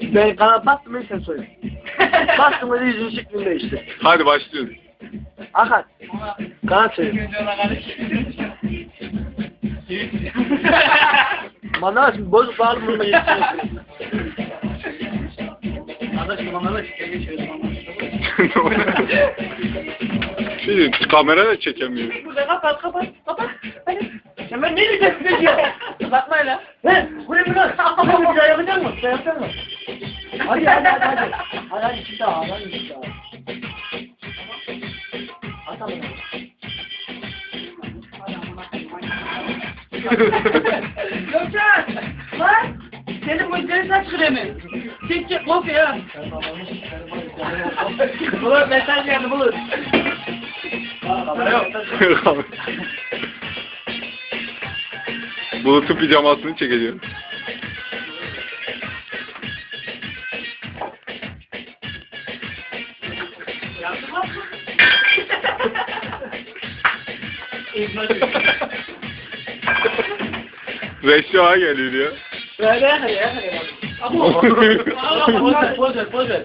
Ben kanat bastım ben sen söyle. bastım öyle yüzün şeklini değişti. Hadi başlıyoruz. Hakan. Kanat söyle. Bana şimdi bozuk bağırmama yetişiyorsun. Arkadaş bana da şöyle Şimdi kamera da çekemiyor. Burada kapat kapat kapat. Hadi. Hemen ne diyeceksin ya? Bakma öyle. He, buraya bir lan. Bir daha yapacak mısın? Yapacak mısın? Hadi hadi hadi hadi. Hadi hadi bir daha hadi bir daha. Atalım. Gökçen! Lan! Senin bu izleri saç kremi. Çek çek kof ya. Bulur mesaj geldi bulur. Bulut'un pijamasını çekeceğim. Reşo'a geliyor ya. Böyle yakar yakar. Ama poz ver poz ver poz ver.